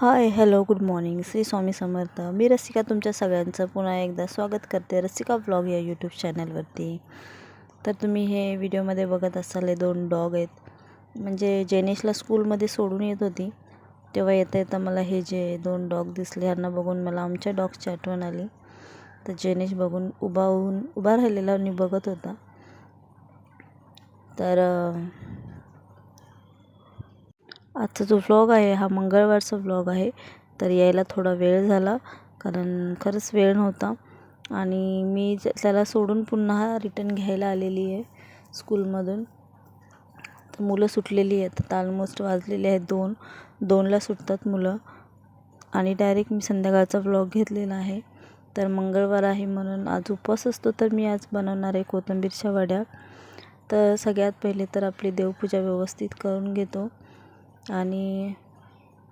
Hi hello good morning. Shri Swami Samarth. मी रसिका तुमच्या सगळ्यांचं पुन्हा एकदा स्वागत करते रसिका ब्लॉग या यूट्यूब चॅनलवरती तर तुम्ही हे व्हिडिओमध्ये बघत असाल हे दोन डॉग आहेत. म्हणजे जेनेशला स्कूलमध्ये सोडून येत होती. तेव्हा येता येता मला हे जे दोन डॉग दिसले ह्यांना बघून मला आमच्या डॉगची आठवण आली. तर जेनेश बघून उभा होऊन उभा राहिलेला मी बघत होता. तर आजचा जो व्लॉग आहे हा मंगळवारचा व्लॉग आहे. तर यायला थोडा वेळ झाला कारण खरंच वेळ नव्हता. आणि मी ज- त्याला सोडून पुन्हा रिटर्न घ्यायला आलेली आहे स्कूलमधून तर मुलं सुटलेली आहेत. आता ऑलमोस्ट वाजलेले आहेत दोन. दोनला सुटतात मुलं. आणि डायरेक्ट मी संध्याकाळचा व्लॉग घेतलेला आहे. तर मंगळवार आहे म्हणून आज उपवास असतो तर मी आज बनवणार आहे कोथिंबीरच्या वड्या. तर सगळ्यात पहिले तर आपली देवपूजा व्यवस्थित करून घेतो. आणि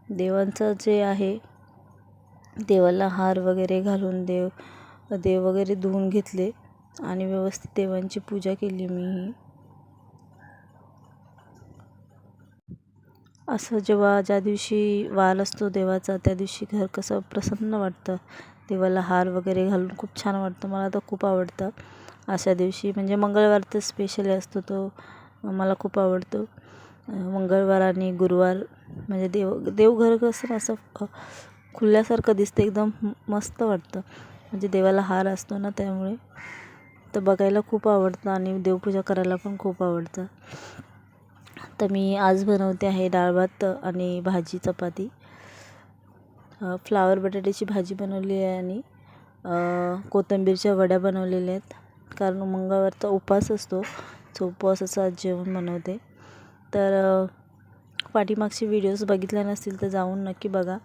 देवांचं जे आहे देवाला हार वगैरे घालून देव देव वगैरे धुवून घेतले आणि व्यवस्थित देवांची पूजा केली मी. असं जेव्हा ज्या दिवशी वार असतो देवाचा त्या दिवशी घर कसं प्रसन्न वाटतं. देवाला हार वगैरे घालून खूप छान वाटतं. मला तर खूप आवडतं. अशा दिवशी म्हणजे मंगळवार तर स्पेशली असतो तो. मला खूप आवडतो. मंगळवार आणि गुरुवार म्हणजे देव देवघर कसं असं खुलल्यासारखं दिसतं एकदम मस्त वाटतं. म्हणजे देवाला हार असतो ना त्यामुळे. तर बघायला खूप आवडतं आणि देवपूजा करायला पण खूप आवडतं. तर मी आज बनवते आहे डाळ भात आणि भाजी चपाती. फ्लावर बटाट्याची भाजी बनवली आहे आणि कोथिंबीरच्या वड्या बनवलेल्या आहेत. कारण मंगळवारचा उपवास असतो. सो उपवासाचं आज जेवण बनवते. तर पाठीमागचे व्हिडिओज बघितले नसतील तर जाऊन नक्की बघा.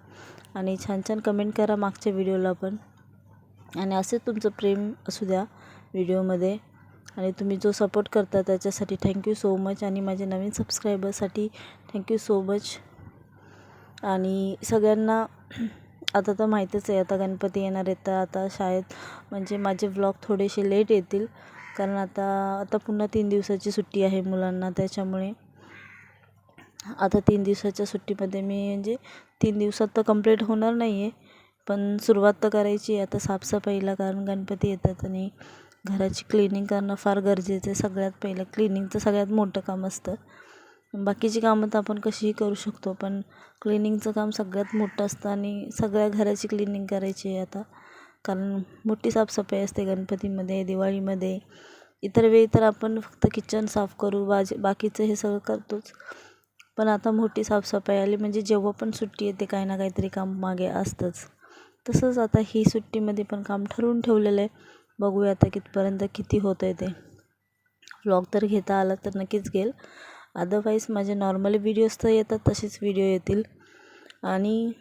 आणि छान छान कमेंट करा मागच्या व्हिडिओला पण. आणि असेच तुमचं प्रेम असू द्या व्हिडिओमध्ये आणि तुम्ही जो सपोर्ट करता त्याच्यासाठी थँक्यू सो मच आणि माझ्या नवीन सबस्क्रायबरसाठी थँक्यू सो मच आणि सगळ्यांना आता तर माहीतच आहे आता गणपती येणार आहेत तर आता शाळेत म्हणजे माझे व्लॉग थोडेसे लेट येतील. कारण आता आता पुन्हा तीन दिवसाची सुट्टी आहे मुलांना त्याच्यामुळे आता तीन दिवसाच्या सुट्टीमध्ये मी म्हणजे तीन दिवसात तर कंप्लीट होणार नाही आहे पण सुरुवात तर करायची आहे. आता साफसफाईला कारण गणपती येतात आणि घराची क्लिनिंग करणं फार गरजेचं आहे. सगळ्यात पहिलं क्लिनिंगचं सगळ्यात मोठं काम असतं. बाकीची कामं तर आपण कशीही करू शकतो पण क्लिनिंगचं काम सगळ्यात मोठं असतं आणि सगळ्या घराची क्लिनिंग करायची आहे आता. कारण मोठी साफसफाई असते गणपतीमध्ये दिवाळीमध्ये. इतर वेळी तर आपण फक्त किचन साफ करू बाज बाकीचं हे सगळं करतोच. पण आता मोठी साफसफाई आली म्हणजे जेव्हा पण सुट्टी येते काही ना काहीतरी काम मागे असतंच. तसंच आता ही सुट्टीमध्ये पण काम ठरवून ठेवलेलं आहे. बघूया आता कितपर्यंत किती होतं आहे ते. व्लॉग तर घेता आला तर नक्कीच घेईल अदरवाईज माझे नॉर्मली व्हिडिओज तर येतात तसेच व्हिडिओ येतील. आणि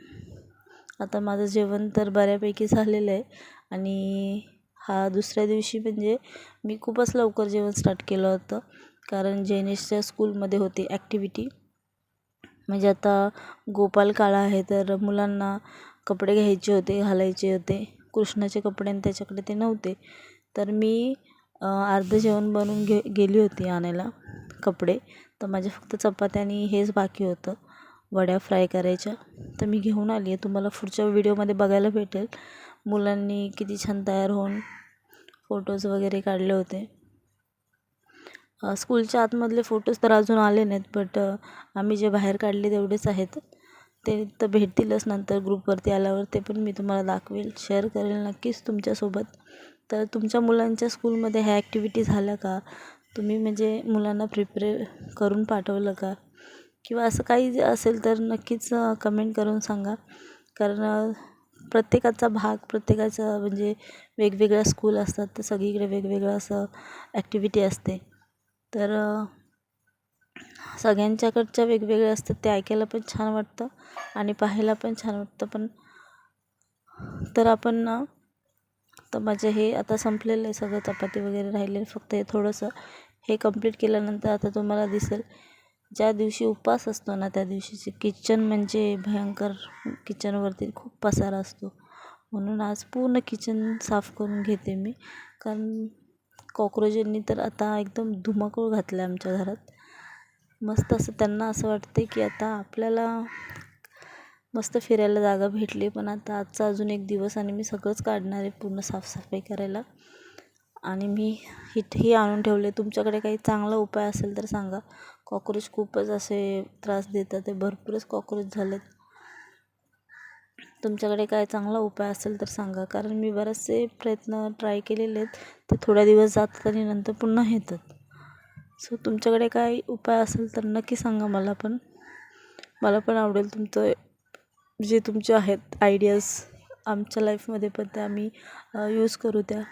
आता माझं जेवण तर बऱ्यापैकी झालेलं आहे. आणि हा दुसऱ्या दिवशी म्हणजे मी खूपच लवकर जेवण स्टार्ट केलं होतं. कारण जैनेशच्या स्कूलमध्ये होती ॲक्टिव्हिटी म्हणजे आता गोपाल काळा आहे तर मुलांना कपडे घ्यायचे होते घालायचे होते. कृष्णाचे कपडे आणि त्याच्याकडे ते नव्हते. तर मी अर्धं जेवण बनवून घे गेली होती आणायला कपडे. तर माझ्या फक्त चपात्या आणि हेच बाकी होतं. वड्या फ्राय करायच्या. तर मी घेऊन आली आहे. तुम्हाला पुढच्या व्हिडिओमध्ये बघायला भेटेल. मुलांनी किती छान तयार होऊन फोटोज वगैरे काढले होते. स्कूलच्या आतमधले फोटोज तर अजून आले नाहीत बट आम्ही जे बाहेर काढले तेवढेच आहेत. ते तर भेटतीलच नंतर ग्रुपवरती आल्यावर ते पण मी तुम्हाला दाखवेल शेअर करेल नक्कीच तुमच्यासोबत. तर तुमच्या मुलांच्या स्कूलमध्ये ह्या ॲक्टिव्हिटी झाल्या का? तुम्ही म्हणजे मुलांना प्रिपेअर करून पाठवलं का? किंवा असं काही जे असेल तर नक्कीच कमेंट करून सांगा. कारण प्रत्येकाचा भाग प्रत्येकाचा म्हणजे वेगवेगळ्या स्कूल असतात तर सगळीकडे वेगवेगळं असं ॲक्टिव्हिटी असते. तर सगळ्यांच्याकडच्या वेगवेगळ्या असतात. ते ऐकायला पण छान वाटतं आणि पाहायला पण छान वाटतं. पण तर आपण ना तर माझे हे आता संपलेलं आहे सगळं. चपाती वगैरे राहिलेलं फक्त हे थोडंसं हे कंप्लीट केल्यानंतर आता तुम्हाला दिसेल. ज्या दिवशी उपवास असतो ना त्या दिवशीचे किचन म्हणजे भयंकर किचनवरती खूप पसारा असतो. म्हणून आज पूर्ण किचन साफ करून घेते मी. कारण कॉक्रोचनी तर आता एकदम धुमाकूळ घातला आहे आमच्या घरात. मस्त असं त्यांना असं वाटते की आता आपल्याला मस्त फिरायला जागा भेटली पण आता आजचा अजून एक दिवस आणि मी सगळंच काढणार आहे पूर्ण साफसफाई करायला. आणि मी हिटही आणून ठेवले तुमच्याकडे काही चांगला उपाय असेल तर सांगा. कॉक्रोच खूपच असे त्रास देतात. ते भरपूरच कॉक्रोच झालेत. तुमच्याकडे काय चांगला उपाय असेल तर सांगा. कारण मी बरेचसे प्रयत्न ट्राय केलेले आहेत. ते थोड्या दिवस जातात आणि नंतर पुन्हा येतात. सो तुमच्याकडे काय उपाय असेल तर नक्की सांगा मला पण. मला पण आवडेल तुमचं जे तुमचे आहेत आयडियाज आमच्या लाईफमध्ये पण त्या आम्ही यूज करू त्या.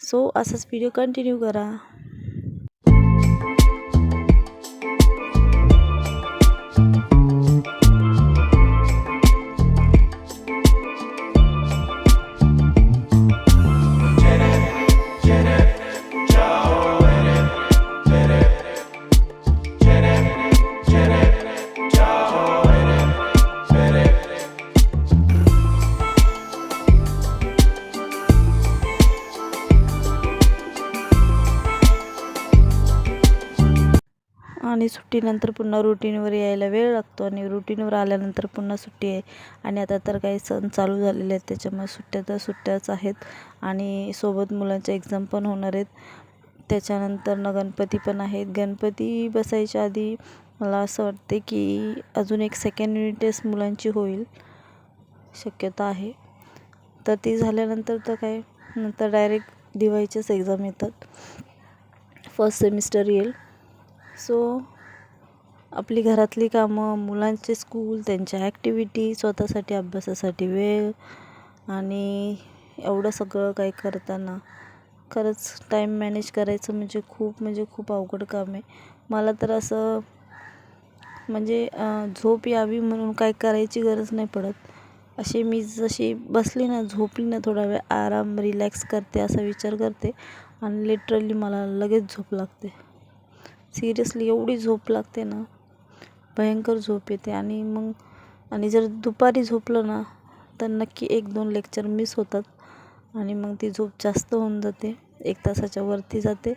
सो असाच व्हिडिओ कंटिन्यू करा. आणि सुट्टीनंतर पुन्हा रुटीनवर यायला वेळ लागतो आणि रुटीनवर आल्यानंतर पुन्हा सुट्टी आहे. आणि आता तर काही सण चालू झालेले आहेत त्याच्यामुळे सुट्ट्या तर सुट्ट्याच आहेत. आणि सोबत मुलांच्या एक्झाम पण होणार आहेत. त्याच्यानंतर ना गणपती पण आहेत. गणपती बसायच्या आधी मला असं वाटते की अजून एक सेकंड युनिट टेस्ट मुलांची होईल. शक्यता आहे. तर ती झाल्यानंतर तर काय नंतर डायरेक्ट दिवाळीच्याच एक्झाम येतात. फर्स्ट सेमिस्टर येईल. सो आपली घरातली कामं मुलांचे स्कूल त्यांच्या ॲक्टिव्हिटी स्वतःसाठी अभ्यासासाठी वेळ आणि एवढं सगळं काही करताना खरंच टाईम मॅनेज करायचं म्हणजे खूप म्हणजे खूप अवघड काम आहे. मला तर असं म्हणजे झोप यावी म्हणून काय करायची गरज नाही पडत. अशी मी जशी बसली ना झोपली ना थोडा वेळ आराम रिलॅक्स करते असा विचार करते आणि लिटरली मला लगेच झोप लागते. सिरियसली एवढी झोप लागते ना भयंकर झोप येते आणि मग आणि जर दुपारी झोपलं ना तर नक्की एक दोन लेक्चर मिस होतात. आणि मग ती झोप जास्त होऊन जाते. एक तासाच्या वरती जाते.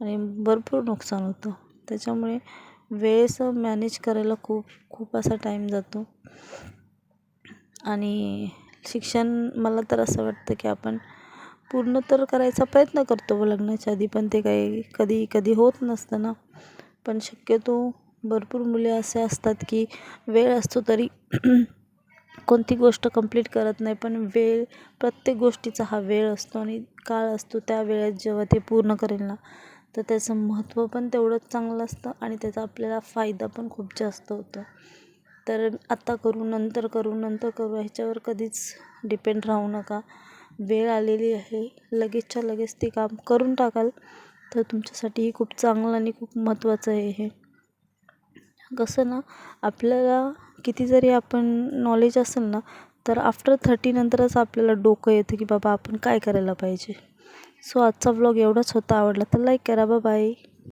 आणि भरपूर नुकसान होतं. त्याच्यामुळे वेळेचं मॅनेज करायला खूप खूप असा टाईम जातो. आणि शिक्षण मला तर असं वाटतं की आपण पूर्ण तर करायचा प्रयत्न करतो लग्नाच्या आधी पण ते काही कधी कधी होत नसतं ना. पण शक्यतो भरपूर मुले असे असतात की वेळ असतो तरी कोणती गोष्ट कंप्लीट करत नाही पण वेळ प्रत्येक गोष्टीचा हा वेळ असतो आणि काळ असतो त्या वेळेत जेव्हा ते पूर्ण करेल ना तर त्याचं महत्त्व पण तेवढंच चांगलं असतं आणि त्याचा आपल्याला फायदा पण खूप जास्त होतो. तर आत्ता करू नंतर करू नंतर करू ह्याच्यावर कधीच डिपेंड राहू नका. वेळ आलेली आहे लगेचच्या लगेच ते काम करून टाकाल तर तुमच्यासाठीही खूप चांगलं आणि खूप महत्त्वाचं आहे हे. कसं ना आपल्याला किती जरी आपण नॉलेज असेल ना तर आफ्टर थर्टीनंतरच आपल्याला डोकं येतं की बाबा आपण काय करायला पाहिजे. सो आजचा व्लॉग एवढाच होता. आवडला तर लाईक करा. बाय